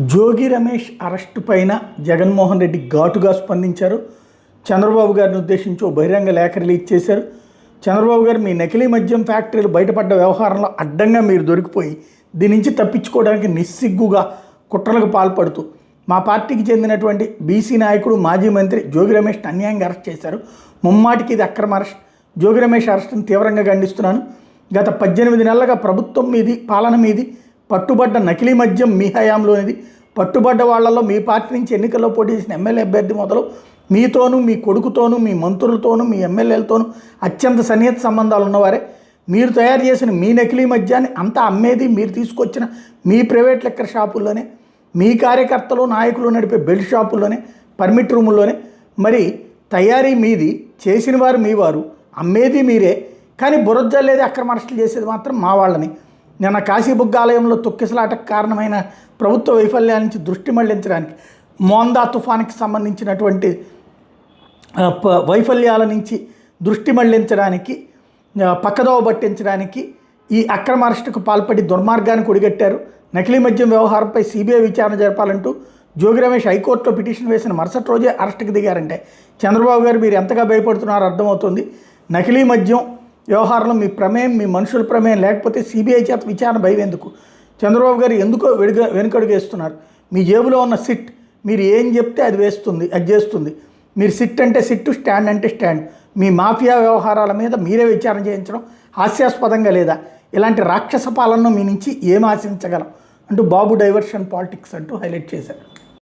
Jogi Ramesh arrest పైన జగన్మోహన్ రెడ్డి ఘాటుగా స్పందించారు. చంద్రబాబు గారిని ఉద్దేశించి ఓ బహిరంగ లేఖ రిలీజ్ చేశారు. చంద్రబాబు గారు మీ నకిలీ మద్యం ఫ్యాక్టరీలు బయటపడ్డ వ్యవహారంలో అడ్డంగా మీరు దొరికిపోయి దీని నుంచి తప్పించుకోవడానికి నిస్సిగ్గుగా కుట్రలకు పాల్పడుతూ మా పార్టీకి చెందినటువంటి బీసీ నాయకుడు మాజీ మంత్రి జోగి రమేష్ అన్యాయంగా అరెస్ట్ చేశారు. ముమ్మాటికి ఇది అక్రమ అరెస్ట్. జోగి రమేష్ అరెస్ట్ని తీవ్రంగా ఖండిస్తున్నాను. గత పద్దెనిమిది నెలలుగా ప్రభుత్వం మీది పాలన మీది పట్టుబడ్డ నకిలీ మద్యం మీ హయాంలోనిది. పట్టుబడ్డ వాళ్ళలో మీ పార్టీ నుంచి ఎన్నికల్లో పోటీ చేసిన ఎమ్మెల్యే అభ్యర్థి మొదలు మీతోనూ మీ కొడుకుతోనూ మీ మంత్రులతోనూ మీ ఎమ్మెల్యేలతోనూ అత్యంత సన్నిహిత సంబంధాలు ఉన్నవారే మీరు తయారు చేసిన మీ నకిలీ మద్యాన్ని అంతా అమ్మేది మీరు తీసుకొచ్చిన మీ ప్రైవేట్ లెక్కర్ షాపుల్లోనే మీ కార్యకర్తలు నాయకులు నడిపే బెల్ట్ షాపుల్లోనే పర్మిట్ రూముల్లోనే. మరి తయారీ మీది చేసిన వారు మీ వారు అమ్మేది మీరే. కానీ బురజల్లేది అక్రమ అరెస్టులు చేసేది మాత్రం మా వాళ్ళని. నిన్న కాశీబుగ్గ ఆలయంలో తొక్కిసలాటకు కారణమైన ప్రభుత్వ వైఫల్యాల నుంచి దృష్టి మళ్ళించడానికి మోందా తుఫాన్కి సంబంధించినటువంటి ప- వైఫల్యాల నుంచి దృష్టి మళ్ళించడానికి పక్కదోవ పట్టించడానికి ఈ అక్రమ అరెస్టుకు పాల్పడి దుర్మార్గానికి ఒడిగట్టారు. నకిలీ మద్యం వ్యవహారంపై సిబిఐ విచారణ జరపాలంటూ జోగి రమేష్ హైకోర్టులో పిటిషన్ వేసిన మరుసటి రోజే అరెస్టుకు దిగారంటే చంద్రబాబు గారు మీరు ఎంతగా భయపడుతున్నారో అర్థమవుతుంది. నకిలీ మద్యం వ్యవహారంలో మీ ప్రమేయం మీ మనుషుల ప్రమేయం లేకపోతే సిబిఐ చేత విచారణ భయం ఎందుకు? చంద్రబాబు గారు ఎందుకో వెనుక వెనుకడుగు వేస్తున్నారు. మీ జేబులో ఉన్న సిట్ మీరు ఏం చెప్తే అది వేస్తుంది అది చేస్తుంది. మీరు సిట్ అంటే సిట్టు స్టాండ్ అంటే స్టాండ్. మీ మాఫియా వ్యవహారాల మీద మీరే విచారణ చేయించడం హాస్యాస్పదంగా లేదా? ఇలాంటి రాక్షస పాలనను మీ నుంచి ఏం ఆశించగలం? అంటూ బాబు డైవర్షన్ పాలిటిక్స్ అంటూ హైలైట్ చేశారు.